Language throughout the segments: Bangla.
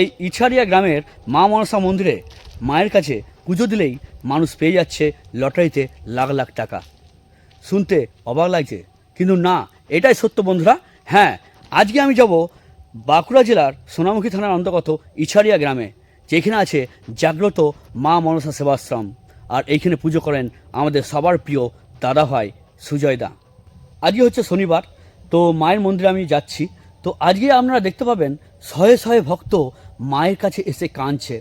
এই ইছারিয়া গ্রামের মা মনসা মন্দিরে মায়ের কাছে পুজো দিলেই মানুষ পেয়ে যাচ্ছে লটারিতে লাখ লাখ টাকা। শুনতে অবাক লাগছে, কিন্তু না, এটাই সত্য বন্ধুরা। হ্যাঁ আজকে আমি যাব বাঁকুড়া জেলার সোনামুখী থানার অন্তর্গত ইছারিয়া গ্রামে, যেখানে আছে জাগ্রত মা মনসা সেবাশ্রম। আর এইখানে পুজো করেন আমাদের সবার প্রিয় দাদা ভাই সুজয় দা আজকে হচ্ছে শনিবার, তো মায়ের মন্দিরে আমি যাচ্ছি। তো আজকে আপনারা দেখতে পাবেন শয়ে শয়ে ভক্ত মায়ের কাছে এসে কাঁদছে।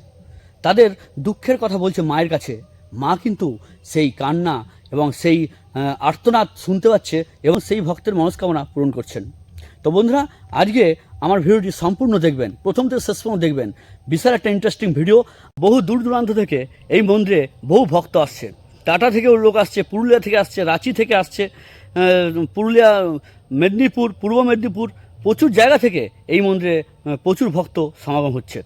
তাদের দুঃখের কথা বলছে মায়ের কাছে। মা কিন্তু সেই কান্না এবং সেই আর্তনাদ শুনতে পাচ্ছে এবং সেই ভক্তের মনস্কামনা পূরণ করছেন। তো বন্ধুরা, আজকে আমার ভিডিওটি সম্পূর্ণ দেখবেন, প্রথম থেকে শেষ পর্যন্ত দেখবেন। বিশাল একটা ইন্টারেস্টিং ভিডিও বহু দূর দূরান্ত থেকে এই মন্দিরে বহু ভক্ত আসছে। টাটা থেকেও লোক আসছে, পুরুলিয়া থেকে আসছে, রাঁচি থেকে আসছে পুরুলিয়া, মেদিনীপুর, পূর্ব মেদিনীপুর প্রচুর জায়গা থেকে এই মন্দিরে প্রচুর ভক্ত সমাগম হচ্ছে।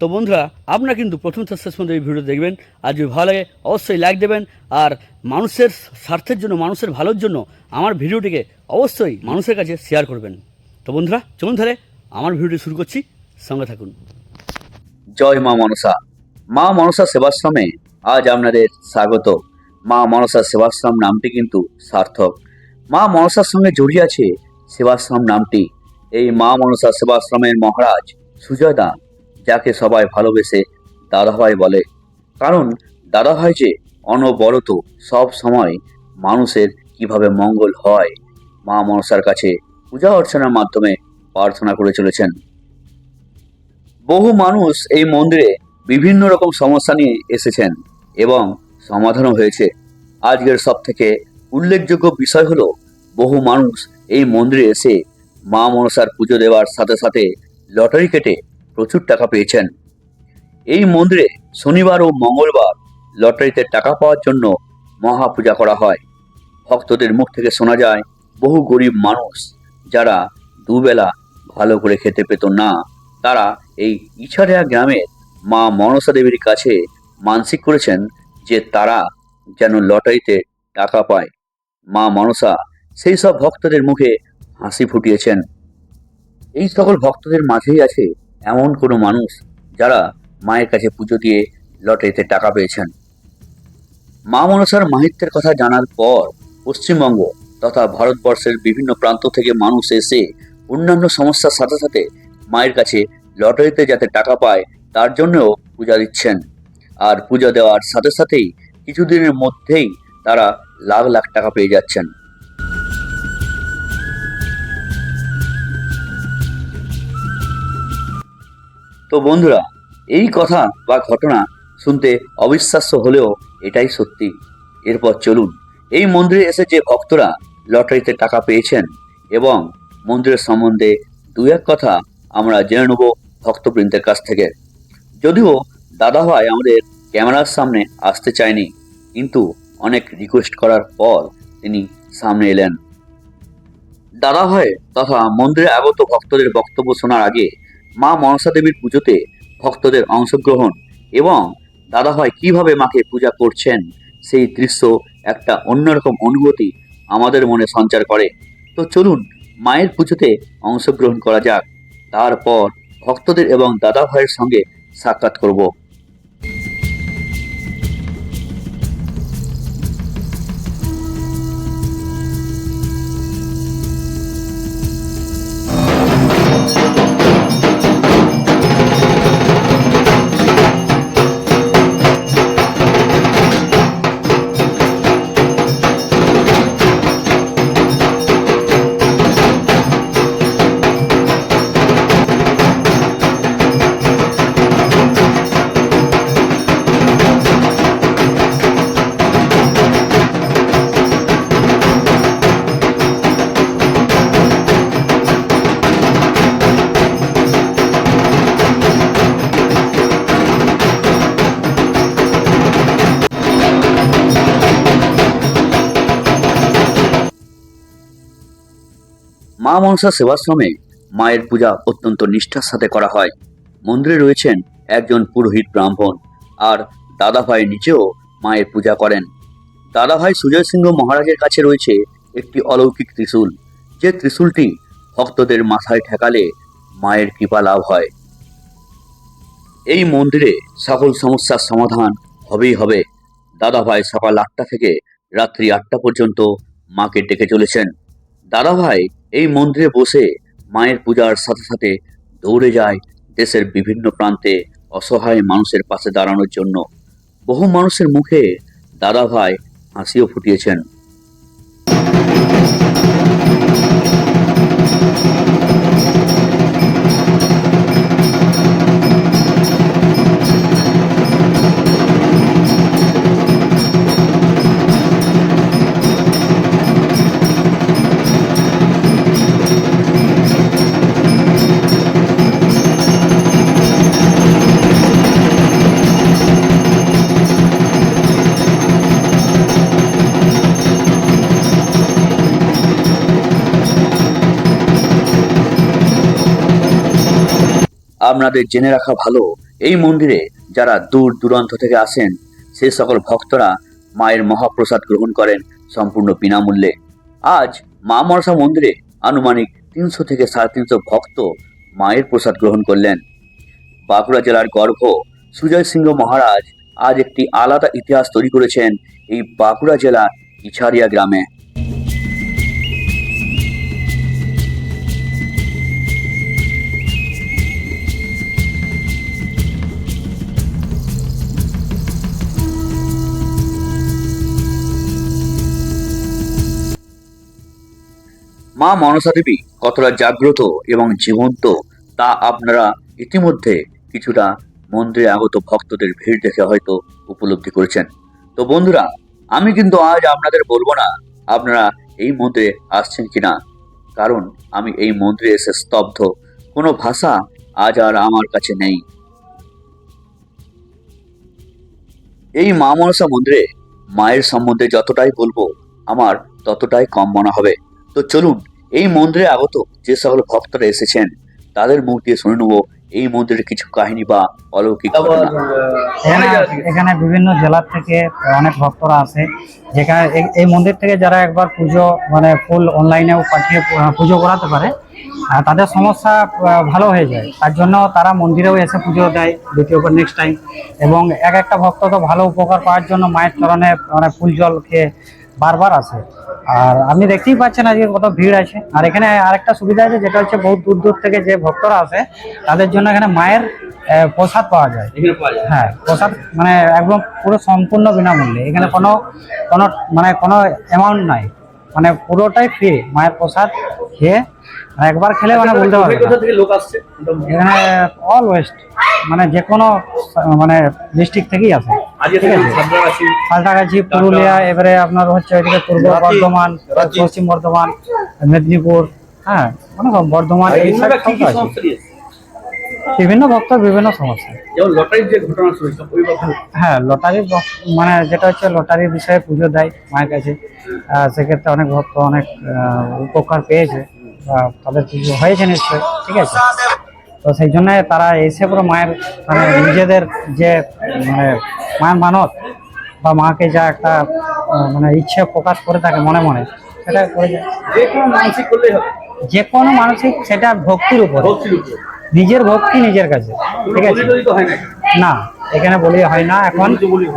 তো বন্ধুরা, আপনারা কিন্তু প্রথম থেকে শেষ পর্যন্ত এই ভিডিও দেখবেন। আর যদি ভালো লাগে, অবশ্যই লাইক দেবেন। আর মানুষের স্বার্থের জন্য, মানুষের ভালোর জন্য আমার ভিডিওটিকে অবশ্যই মানুষের কাছে শেয়ার করবেন। তো বন্ধুরা, চলুন ধরে আমার ভিডিওটি শুরু করছি। সঙ্গে থাকুন। জয় মা মনসা। মা মনসা সেবাশ্রমে আজ আপনাদের স্বাগত। মা মনসা সেবাশ্রম নামটি কিন্তু সার্থক। মা মনসার সঙ্গে জড়িয়ে আছে সেবাশ্রম নামটি। এই মা মনসা সেবাশ্রমের মহারাজ সুজয় দা যাকে সবাই ভালোবেসে দাদাভাই বলে। কারণ দাদাভাই যে অনবরত সব সময় মানুষের কীভাবে মঙ্গল হয়, মা মনসার কাছে পূজা অর্চনার মাধ্যমে প্রার্থনা করে চলেছেন। বহু মানুষ এই মন্দিরে বিভিন্ন রকম সমস্যা নিয়ে এসেছেন এবং সমাধানও হয়েছে। আজকের সব থেকে উল্লেখযোগ্য বিষয় হলো, বহু মানুষ এই মন্দিরে এসে মা মনসার পুজো দেওয়ার সাথে সাথে লটারি কেটে প্রচুর টাকা পেয়েছেন। এই মন্দিরে শনিবার ও মঙ্গলবার লটারিতে টাকা পাওয়ার জন্য মহাপূজা করা হয়। ভক্তদের মুখ থেকে শোনা যায়, বহু গরিব মানুষ যারা দুবেলা ভালো করে খেতে পেত না, তারা এই ইছাড়িয়া গ্রামের মা মনসা দেবীর কাছে মানসিক করেছেন যে তারা যেন লটারিতে টাকা পায়। মা মনসা সেই সব ভক্তদের মুখে হাসি ফুটিয়েছেন। এই সকল ভক্তদের মাঝেই আছে এমন কোনো মানুষ যারা মায়ের কাছে পুজো দিয়ে লটারিতে টাকা পেয়েছেন। মা মনসার মাহিত্যের কথা জানার পর পশ্চিমবঙ্গ তথা ভারতবর্ষের বিভিন্ন প্রান্ত থেকে মানুষ এসে অন্যান্য সমস্যার সাথে সাথে মায়ের কাছে লটারিতে যাতে টাকা পায়, তার জন্যও পূজা দিচ্ছেন। আর পূজা দেওয়ার সাথে সাথেই কিছুদিনের মধ্যেই তারা লাখ লাখ টাকা পেয়ে যাচ্ছেন। তো বন্ধুরা, এই কথা বা ঘটনা শুনতে অবিশ্বাস্য হলেও এটাই সত্যি। এরপর চলুন, এই মন্দিরে এসে যে ভক্তরা লটারিতে টাকা পেয়েছেন এবং মন্দিরের সম্বন্ধে দু এক কথা আমরা জেনে নেব ভক্তবৃন্দের কাছ থেকে। যদিও দাদাভাই আমাদের ক্যামেরার সামনে আসতে চায়নি, কিন্তু অনেক রিকোয়েস্ট করার পর তিনি সামনে এলেন। দাদাভাই তথা মন্দিরে আগত ভক্তদের বক্তব্য শোনার আগে মা মনসা দেবীর পুজোতে ভক্তদের অংশগ্রহণ এবং দাদা হয় কীভাবে মাকে পূজা করছেন সেই দৃশ্য একটা অন্যরকম অনুভূতি আমাদের মনে সঞ্চার করে। তো চলুন মায়ের পুজোতে অংশগ্রহণ করা যাক। তারপর ভক্তদের এবং দাদা ভাইয়ের সঙ্গে সাক্ষাৎ করব। মা মনসা সেবাশ্রমে মায়ের পূজা অত্যন্ত নিষ্ঠার সাথে করা হয়। মন্দিরে রয়েছেন একজন পুরোহিত ব্রাহ্মণ আর দাদাভাই নিজেও মায়ের পূজা করেন। দাদাভাই সুজয় সিংহ মহারাজের কাছে রয়েছে একটি অলৌকিক ত্রিশূল। যে ত্রিশূলটি ভক্তদের মাথায় ঠেকালে মায়ের কৃপা লাভ হয়। এই মন্দিরে সকল সমস্যার সমাধান হবেই হবে। দাদাভাই সকাল আটটা থেকে রাত্রি আটটা পর্যন্ত মাকে ডেকে চলেছেন। দাদাভাই এই মন্দিরে বসে মায়ের পূজার সাথে সাথে দৌড়ে যায় দেশের বিভিন্ন প্রান্তে অসহায় মানুষের পাশে দাঁড়ানোর জন্য। বহু মানুষের মুখে দাদাভাই হাসিও ফুটিয়েছেন। আপনাদের জেনে রাখা ভালো, এই মন্দিরে যারা দূর দূরান্ত থেকে আসেন, সে সকল ভক্তরা মায়ের মহাপ্রসাদ গ্রহণ করেন সম্পূর্ণ বিনামূল্যে। আজ মা মনসা মন্দিরে আনুমানিক তিনশো থেকে সাড়ে তিনশো ভক্ত মায়ের প্রসাদ গ্রহণ করলেন। বাঁকুড়া জেলার গর্ভ সুজয় সিংহ মহারাজ আজ একটি আলাদা ইতিহাস তৈরি করেছেন এই বাঁকুড়া জেলার ইছারিয়া গ্রামে। মা মনসা দেবী কতটা জাগ্রত এবং জীবন্ত তা আপনারা ইতিমধ্যে কিছুটা মন্দিরে আগত ভক্তদের ভিড় দেখে হয়তো উপলব্ধি করেছেন। তো বন্ধুরা, আমি কিন্তু আজ আপনাদের বলব না আপনারা এই মন্দিরে আসছেন কিনা। কারণ আমি এই মন্দিরে এসে স্তব্ধ। কোনো ভাষা আজ আর আমার কাছে নেই। এই মা মনসা মন্দিরে মায়ের সম্বন্ধে যতটাই বলব, আমার ততটাই কম মনে হবে। তো চলুন এই মন্দিরে আগত যে সকল ভক্তরা এসেছেন তাদের মুখ দিয়ে শুনে নেব এই মন্দিরের কিছু কাহিনী বা অলৌকিক ঘটনা। এখানে এখানে বিভিন্ন জেলার থেকে অনেক ভক্তরা আসে। যেখানে এই- মন্দির থেকে যারা একবার পুজো মানে ফুল অনলাইনেও পাঠিয়ে পুজো করাতে পারে তাদের সমস্যা ভালো হয়ে যায়। তার জন্য তারা মন্দিরেও এসে পুজো দেয় দ্বিতীয় দ্বিতীয়বার নেক্সট টাইম এবং এক একটা ভক্ত তো ভালো উপকার পাওয়ার জন্য মায়ের চরণে মানে ফুল জল খেয়ে বারবার আসে। আর আপনি দেখতেই পাচ্ছেন আজকে কত ভিড় আছে। আর এখানে আরেকটা সুবিধা আছে যেটা হচ্ছে বহু দূর দূর থেকে যে ভক্তরা আসে তাদের জন্য এখানে মায়ের প্রসাদ পাওয়া যায়। হ্যাঁ প্রসাদ মানে একদম পুরো সম্পূর্ণ বিনামূল্যে। এখানে কোনো কোনো মানে কোনো অ্যামাউন্ট নাই। মানে পুরোটাই ফ্রি মায়ের প্রসাদ খেয়ে একবার খেলে মানে বলতে পারবে এখানে অল ওয়েস্ট মানে যে কোনো মানে ডিস্ট্রিক্ট থেকেই আসে। সাঁতরাগাছি। পুরুলিয়া এবারে আপনার হচ্ছে ওইদিকে পূর্ব বর্ধমান পশ্চিম বর্ধমান মেদিনীপুর হ্যাঁ মানে বর্ধমান এই। বিভিন্ন ভক্ত বিভিন্ন সমস্যা। হ্যাঁ লটারি মানে যেটা হচ্ছে লটারির বিষয়ে পুজো দেয় মায়ের কাছে। সেক্ষেত্রে অনেক ভক্ত অনেক উপকার পেয়েছে। তাদের পুজো হয়েছে নিশ্চয়ই? ঠিক আছে? তো সেই জন্য তারা এসে পুরো মায়ের মানে নিজেদের যে মানে মায়ের মানত বা মাকে যা একটা মানে ইচ্ছে প্রকাশ করে থাকে মনে মনে সেটা করে যায়। যে কোনো মানসিক করলেই হবে। যে কোনো মানসিক সেটা ভক্তির উপর। নিজের ভক্তি নিজের কাছে। ঠিক আছে? না। এখানে বলি হয় না এখন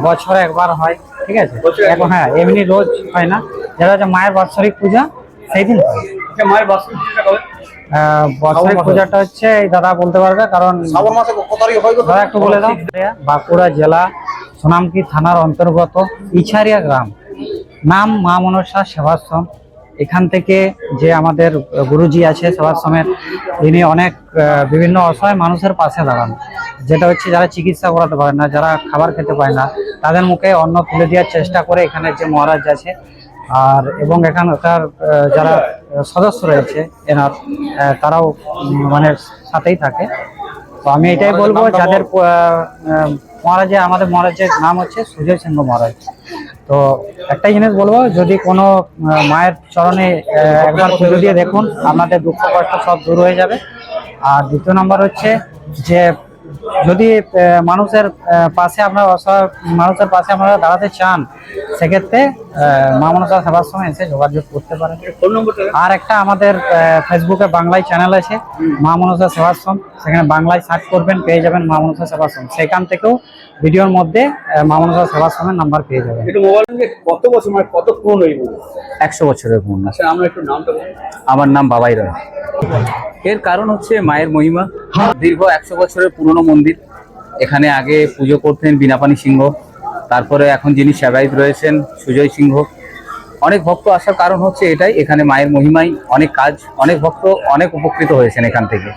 বছরে একবার হয়। ঠিক আছে? এখন হ্যাঁ এমনি রোজ হয় না। যেটা হচ্ছে মায়ের বাৎসরিক পূজা সেই দিন হয় আচ্ছা, পূজাটা হচ্ছে এই দাদা বলতে পারবে কারণ? দাদা? একটু বলে দাও। বাঁকুড়া জেলা সোনামকি থানার অন্তর্গত ইছারিয়া গ্রাম। নাম মা মনসা সেবাশ্রম। এখান থেকে যে আমাদের গুরুজি আছে সেবাশ্রমের তিনি অনেক বিভিন্ন অসহায় মানুষের পাশে দাঁড়ান। যেটা হচ্ছে যারা চিকিৎসা করাতে পারে না যারা খাবার খেতে পারে না তাদের মুখে অন্ন তুলে দেওয়ার চেষ্টা করে এখানে যে মহারাজ আছে আর এবং এখানকার যারা সদস্য রয়েছে এনার তারাও মানে সাথেই থাকে। তো আমি এটাই বলব যাদের মহারাজে আমাদের মহারাজের নাম হচ্ছে সুজয় সিংহ মহারাজ। তো একটাই জিনিস বলব যদি কোনো মায়ের চরণে একবার পুজো দিয়ে দেখুন আপনাদের দুঃখ কষ্ট সব দূর হয়ে যাবে। আর দ্বিতীয় নম্বর হচ্ছে যে যদি আহ, মানুষের আহ, পাশে আপনারা অসহায় মানুষের পাশে আপনারা দাঁড়াতে চান সেক্ষেত্রে আহ, মা মনসা সেবাশ্রমে এসে যোগাযোগ করতে পারেন। আর একটা আমাদের আহ, ফেসবুকে বাংলায় চ্যানেল আছে মা মনসা সেবাশ্রম সেখানে বাংলায় সার্চ করবেন পেয়ে যাবেন মা মনসা সেবাশ্রম সেখান থেকেও ভিডিওর মধ্যে আহ, মা মনসা সেবাশ্রমের নাম্বার পেয়ে যাবেন। মোবাইল কত বছর মানে কত পুরনো একশো বছরের পূর্ণ আচ্ছা আমরা একটু নামটা আমার নাম বাবাই রয়। এর কারণ হচ্ছে মায়ের মহিমা। দীর্ঘ একশো বছরের পুরনো মন্দির। এখানে আগে পুজো করতেন বিনাপানি সিংহ। তারপরে এখন যিনি সেবায়িত রয়েছেন সুজয় সিংহ। অনেক ভক্ত আসার কারণ হচ্ছে এটাই, এখানে মায়ের মহিমাই অনেক কাজ, অনেক ভক্ত অনেক উপকৃত হয়েছেন এখান থেকে।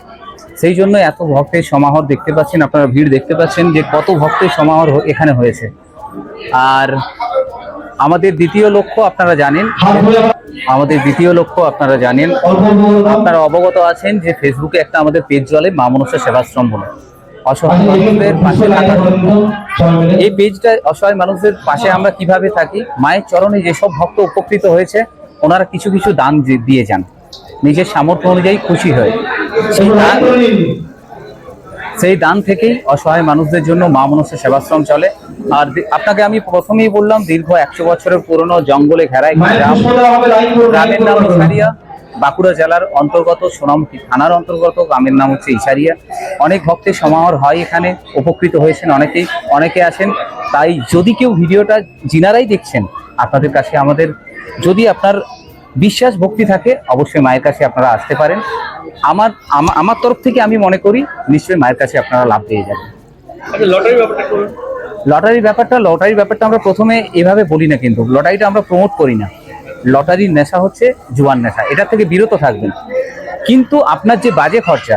সেই জন্য এত ভক্তের সমাহর দেখতে পাচ্ছেন, আপনারা ভিড় দেখতে পাচ্ছেন যে কত ভক্তের সমাহর এখানে হয়েছে। আর আমাদের দ্বিতীয় লক্ষ্য আপনারা জানেন। আমাদের দ্বিতীয় লক্ষ্য আপনারা জানেন। আপনারা অবগত আছেন যে ফেসবুকে একটা আমাদের পেজ চলে, মা মনসা সেবাশ্রম বলে। অসহায় মানুষদের পাশে এই পেজটা অসহায় মানুষদের পাশে আমরা কীভাবে থাকি, মায়ের চরণে যেসব ভক্ত উপকৃত হয়েছে, ওনারা কিছু কিছু দান দিয়ে যান। নিজের সামর্থ্য অনুযায়ী খুশি হয়ে। সেই দান সেই দান থেকেই অসহায় মানুষদের জন্য মা মনসা সেবাশ্রম চলে। আর আপনাকে আমি প্রথমেই বললাম, দীর্ঘ একশো বছরের পুরনো জঙ্গলে ঘেরা গ্রাম গ্রামের নাম ইসারিয়া বাঁকুড়া জেলার অন্তর্গত সোনামুখী থানার অন্তর্গত, গ্রামের নাম হচ্ছে ইসারিয়া অনেক ভক্তের সমাহার হয় এখানে, উপকৃত হয়েছেন অনেকেই, অনেকে আসেন তাই যদি কেউ ভিডিওটা যিনারাই দেখছেন, আপনাদের কাছে আমাদের যদি আপনার বিশ্বাস ভক্তি থাকে অবশ্যই মায়ের কাছে আপনারা আসতে পারেন। আমার আমার তরফ থেকে আমি মনে করি নিশ্চয়ই মায়ের কাছে আপনারা লাভ পেয়ে যাবেন। আচ্ছা লটারি ব্যাপারটা করুন লটারির ব্যাপারটা লটারির ব্যাপারটা আমরা প্রথমে এভাবে বলি না কিন্তু লটারিটা আমরা প্রমোট করি না। লটারির নেশা হচ্ছে জুয়ার নেশা এটা থেকে বিরত থাকবেন। কিন্তু আপনার যে বাজে খরচা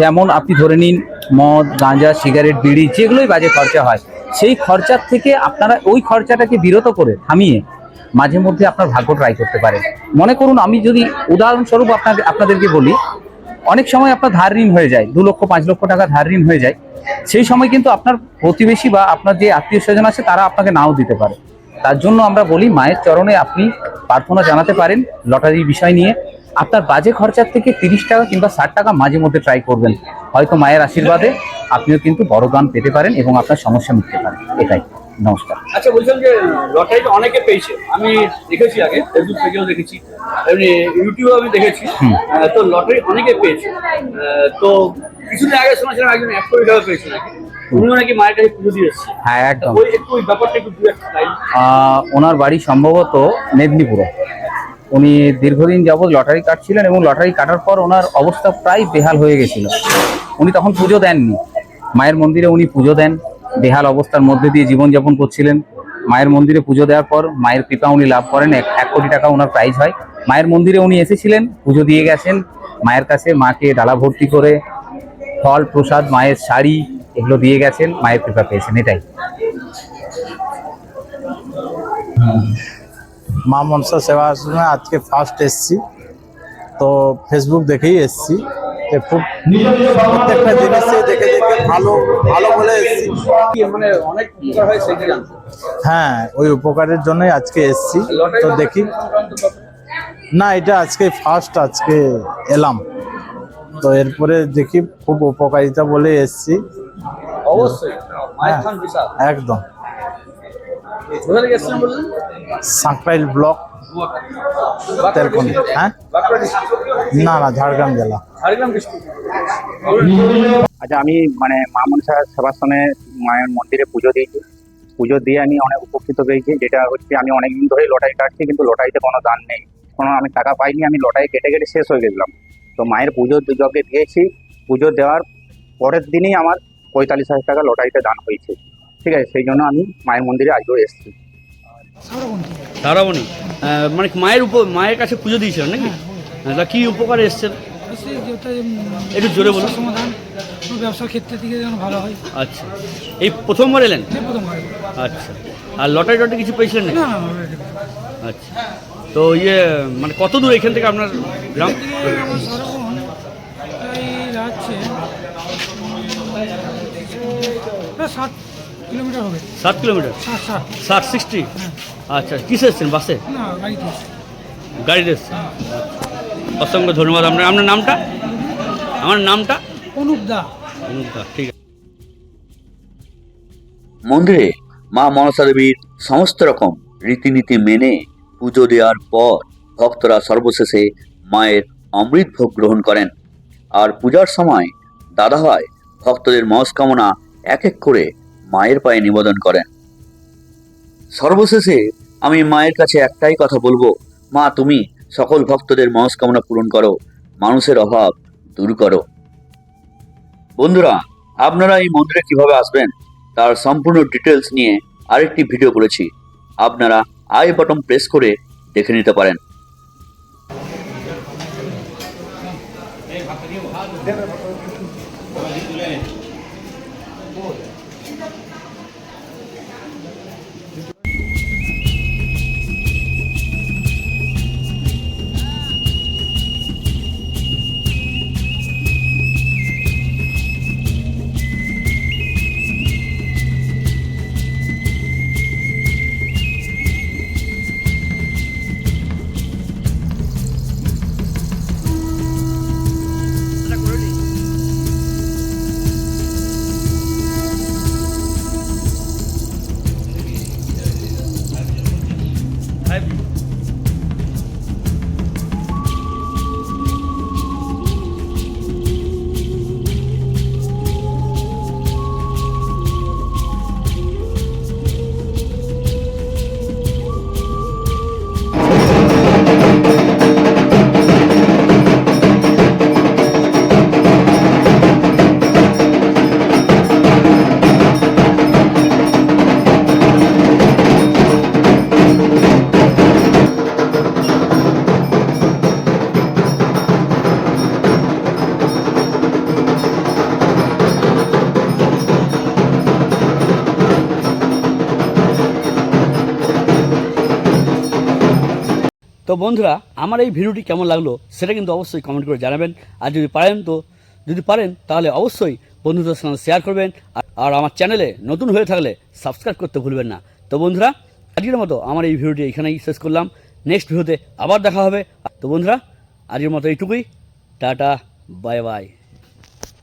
যেমন আপনি ধরে নিন মদ গাঁজা সিগারেট বিড়ি যেগুলোই বাজে খরচা হয় সেই খরচার থেকে আপনারা ওই খরচাটাকে বিরত করে থামিয়ে মাঝে মধ্যে আপনার ভাগ্য ট্রাই করতে পারেন মনে করুন, আমি যদি উদাহরণস্বরূপ আপনাদের আপনাদেরকে বলি, অনেক সময় আপনার ধার ঋণ হয়ে যায়, দু লক্ষ, পাঁচ লক্ষ টাকা ধার ঋণ হয়ে যায়। সেই সময় কিন্তু আপনার প্রতিবেশী বা আপনার যে আত্মীয় স্বজন আছে, তারা আপনাকে নাও দিতে পারে। তার জন্য আমরা বলি, মায়ের চরণে আপনি প্রার্থনা জানাতে পারেন লটারির বিষয় নিয়ে। আপনার বাজে খরচার থেকে তিরিশ টাকা কিংবা ষাট টাকা মাঝে মধ্যে ট্রাই করবেন। হয়তো মায়ের আশীর্বাদে আপনিও কিন্তু বড় গান পেতে পারেন এবং আপনার সমস্যা মিটতে পারেন এটাই। নমস্কার। আচ্ছা বলছিলাম যে লটারিটা অনেকে পেয়েছে। আমি দেখেছি আগে ফেসবুক পেজেও দেখেছি। এমনি ইউটিউবে আমি দেখেছি। তো লটারি অনেকে পেয়েছে। তো কিছুদিন আগে শোনাছিলাম একজন এক কোটি টাকা পেয়েছে নাকি? উনিও নাকি মায়ের পুজো দিয়ে হ্যাঁ ওনার বাড়ি সম্ভবত মেদিনীপুরে। উনি দীর্ঘদিন যাবৎ লটারি কাটছিলেন এবং লটারি কাটার পর ওনার অবস্থা প্রায় বেহাল হয়ে গেছিল। উনি তখন পুজো দেননি। মায়ের মন্দিরে উনি পুজো দেন। বেহাল অবস্থার মধ্যে দিয়ে জীবনযাপন করছিলেন। মায়ের মন্দিরে পুজো দেওয়ার পর মায়ের কৃপা উনি লাভ করেন। এক এক কোটি টাকা ওনার প্রাইজ হয়। মায়ের মন্দিরে উনি এসেছিলেন, পুজো দিয়ে গেছেন। মায়ের কাছে মাকে ডালা ভর্তি করে ফল, প্রসাদ, মায়ের শাড়ি এগুলো দিয়ে গেছেন। মায়ের কৃপা পেয়েছেন, এটাই। মা মনসা সেবা আজকে ফার্স্ট এসছি। তো ফেসবুক দেখেই এসছি। খুব প্রত্যেকটা জিনিসই দেখে দেখে ভালো ভালো বলে মানে অনেক উপকার হয় সেটা হ্যাঁ ওই উপকারের জন্যই আজকে এসছি। তো দেখি। না এটা আজকে ফার্স্ট আজকে এলাম। তো এরপরে দেখি খুব উপকারিতা বলে এসছি। অবশ্যই মায়ের একদম। সাঁকরাইল ব্লক তেলকুনি। হ্যাঁ? না না ঝাড়গ্রাম জেলা। আচ্ছা আমি মানে মা মনসা সেবাশ্রমে মায়ের মন্দিরে পুজো দিয়েছি। পুজো দিয়ে আমি অনেক উপকৃত পেয়েছি যেটা হচ্ছে আমি অনেকদিন ধরেই লটারি কাটছি কিন্তু লটারিতে কোনো দান নেই। কোনো আমি টাকা পাইনি আমি লটারি কেটে কেটে শেষ হয়ে গেছিলাম। তো মায়ের পুজো যজ্ঞে দিয়েছি। পুজো দেওয়ার পরের দিনই আমার পঁয়তাল্লিশ হাজার টাকা লটারিতে দান হয়েছে। ঠিক আছে সেই জন্য আমি মায়ের মন্দিরে আজও এসেছি। তারাবণী মানে মায়ের উপ মায়ের কাছে পুজো দিয়েছিলেন নাকি? হ্যাঁ, তা কি উপকারে এসছেন একটু জোরে বলুন। সমাধান ব্যবসার ক্ষেত্রে থেকে যেন ভালো হয়। আচ্ছা। এই প্রথমবার এলেন? আচ্ছা। আর লটারি টটারি কিছু পেয়েছিলেন না আচ্ছা। তো ইয়ে মানে কত দূর এখান থেকে আপনার গ্রাম? সাত কিলোমিটার হবে। সাত কিলোমিটার? ষাট সিক্সটি আচ্ছা কিসে এসছেন বাসে? গাড়িতে গাড়িতে এসছেন? অসংখ্য ধন্যবাদ। আপনার আপনার নামটা? আমার নামটা? অনুপ দা। অনুপ দা, ঠিক আছে। মন্দিরে মা মনসা দেবীর সমস্ত রকম রীতিনীতি মেনে পুজো দেওয়ার পর ভক্তরা সর্বশেষে মায়ের অমৃত ভোগ গ্রহণ করেন। আর পূজার সময় দাদা হয় ভক্তদের মনস্কামনা এক এক করে মায়ের পায়ে নিবেদন করেন। সর্বশেষে আমি মায়ের কাছে একটাই কথা বলব, মা, তুমি সকল ভক্তদের মনস্কামনা পূরণ করো, মানুষের অভাব দূর করো। বন্ধুরা, আপনারা এই মন্দিরে কীভাবে আসবেন তার সম্পূর্ণ ডিটেলস নিয়ে আরেকটি ভিডিও করেছি। আপনারা আই বটন প্রেস করে দেখে নিতে পারেন। তো বন্ধুরা, আমার এই ভিডিওটি কেমন লাগল সেটা কিন্তু অবশ্যই কমেন্ট করে জানাবেন। আর যদি পারেন তো, যদি পারেন, তাহলে অবশ্যই বন্ধুদের সঙ্গে শেয়ার করবেন। আর- আমার চ্যানেলে নতুন হয়ে থাকলে সাবস্ক্রাইব করতে ভুলবেন না। তো বন্ধুরা, আজকের মতো আমার এই ভিডিওটি এখানেই শেষ করলাম। নেক্সট ভিডিওতে আবার দেখা হবে। তো বন্ধুরা, আজকের মতো এইটুকুই। Tata bye bye